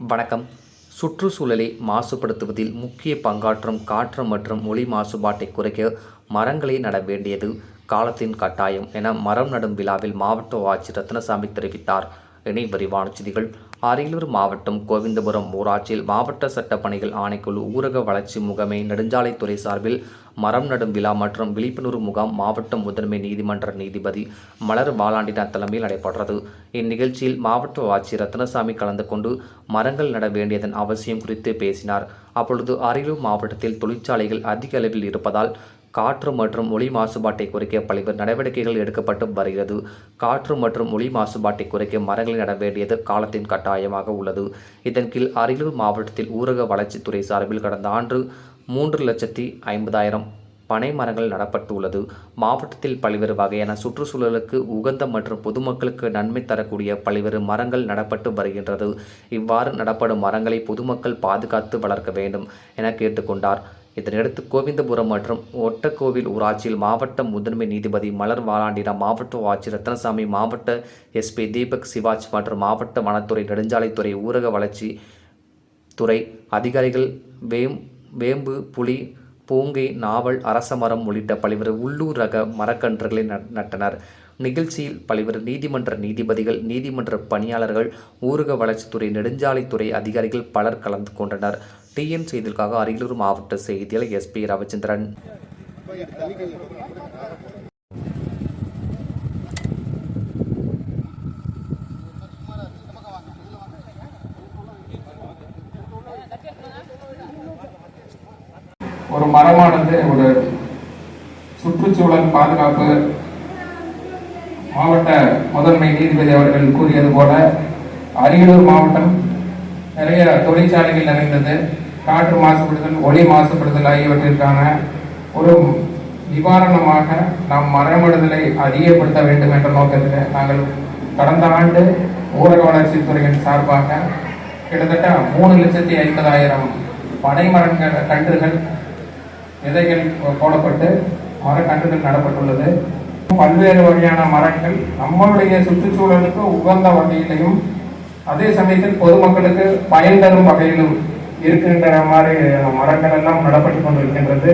வணக்கம். சுற்றுச்சூழலை மாசுபடுத்துவதில் முக்கிய பங்காற்றும் காற்று மற்றும் ஒளி மாசுபாட்டை குறைக்க மரங்களை நட வேண்டியது காலத்தின் கட்டாயம் என மரம் நடும் விழாவில் மாவட்ட ஆட்சியர் ரத்னசாமி தெரிவித்தார். இனி விரிவான செய்திகள். அரியலூர் மாவட்டம் கோவிந்தபுரம் ஊராட்சியில் மாவட்ட சட்டப்பணிகள் ஆணைக்குழு ஊரக வளர்ச்சி முகமை நெடுஞ்சாலைத்துறை சார்பில் மரம் நடும் விழா மற்றும் விழிப்புணர்வு முகாம் மாவட்ட முதன்மை நீதிமன்ற நீதிபதி மலர் பாலாண்டினார் தலைமையில் நடைபெற்றது. இந்நிகழ்ச்சியில் மாவட்ட ஆட்சியர் ரத்னசாமி கலந்து கொண்டு மரங்கள் நட வேண்டியதன் அவசியம் குறித்து பேசினார். அப்பொழுது அரியலூர் மாவட்டத்தில் தொழிற்சாலைகள் அதிக அளவில் இருப்பதால் காற்று மற்றும் ஒளி மாசுபாட்டை குறைக்க பல்வேறு நடவடிக்கைகள் எடுக்கப்பட்டு வருகிறது. காற்று மற்றும் ஒளி மாசுபாட்டை குறைக்க மரங்களை நட வேண்டியது காலத்தின் கட்டாயமாக உள்ளது. இதன் கீழ் அரியலூர் மாவட்டத்தில் ஊரக வளர்ச்சித்துறை சார்பில் கடந்த ஆண்டு மூன்று லட்சத்தி ஐம்பதாயிரம் பனை மரங்கள் நடப்பட்டுள்ளது. மாவட்டத்தில் பல்வேறு வகையான சுற்றுச்சூழலுக்கு உகந்த மற்றும் பொதுமக்களுக்கு நன்மை தரக்கூடிய பல்வேறு மரங்கள் நடப்பட்டு வருகின்றது. இவ்வாறு நடப்படும் மரங்களை பொதுமக்கள் பாதுகாத்து வளர்க்க வேண்டும் என கேட்டுக்கொண்டார். இதனையடுத்து கோவிந்தபுரம் மற்றும் ஒட்டக்கோவில் ஊராட்சியில் மாவட்ட முதன்மை நீதிபதி மலர் வாராண்டினா மாவட்ட ஆட்சியர் ரத்னசாமி மாவட்ட எஸ்பி தீபக் சிவாஜ் மற்றும் மாவட்ட வனத்துறை நெடுஞ்சாலைத்துறை ஊரக வளர்ச்சி துறை அதிகாரிகள் வேம் வேம்பு புலி பூங்கை நாவல் அரசமரம் உள்ளிட்ட பல்வேறு உள்ளூர் ரக மரக்கன்றுகளை நட்டனர். நிகழ்ச்சியில் பல்வேறு நீதிமன்ற நீதிபதிகள் நீதிமன்ற பணியாளர்கள் ஊரக வளர்ச்சித்துறை நெடுஞ்சாலைத்துறை அதிகாரிகள் பலர் கலந்து கொண்டனர். டிஎன் செய்திகளுக்காக அரியலூர் மாவட்ட செய்தியாளர் எஸ்பி ரவிச்சந்திரன். ஒரு மரமானது ஒரு சுற்றுச்சூழல் பாதுகாப்பு மாவட்ட முதன்மை நீதிபதி அவர்கள் கூறியது போல அரியலூர் மாவட்டம் நிறைய தொழிற்சாலைகள் நிறைந்தது. காற்று மாசுபடுதல் ஒளி மாசுபடுதல் ஆகியவற்றிற்கான ஒரு நிவாரணமாக நாம் மரமிடுதலை அதிகப்படுத்த வேண்டும் என்ற நோக்கத்தில் நாங்கள் கடந்த ஆண்டு ஊரக வளர்ச்சித்துறையின் சார்பாக கிட்டத்தட்ட மூணு லட்சத்தி ஐம்பதாயிரம் பனைமரங்கள் கன்றுகள் விதைகள் போடப்பட்டு மரக்கன்றுகள் நடப்பட்டுள்ளது. பல்வேறு வகையான மரங்கள் நம்மளுடைய சுற்றுச்சூழலுக்கு உகந்த வகையிலையும் அதே சமயத்தில் பொதுமக்களுக்கு பயன் தரும் வகையிலும் இருக்கின்ற மாதிரி மரங்கள் எல்லாம் நடப்பட்டு கொண்டிருக்கின்றது.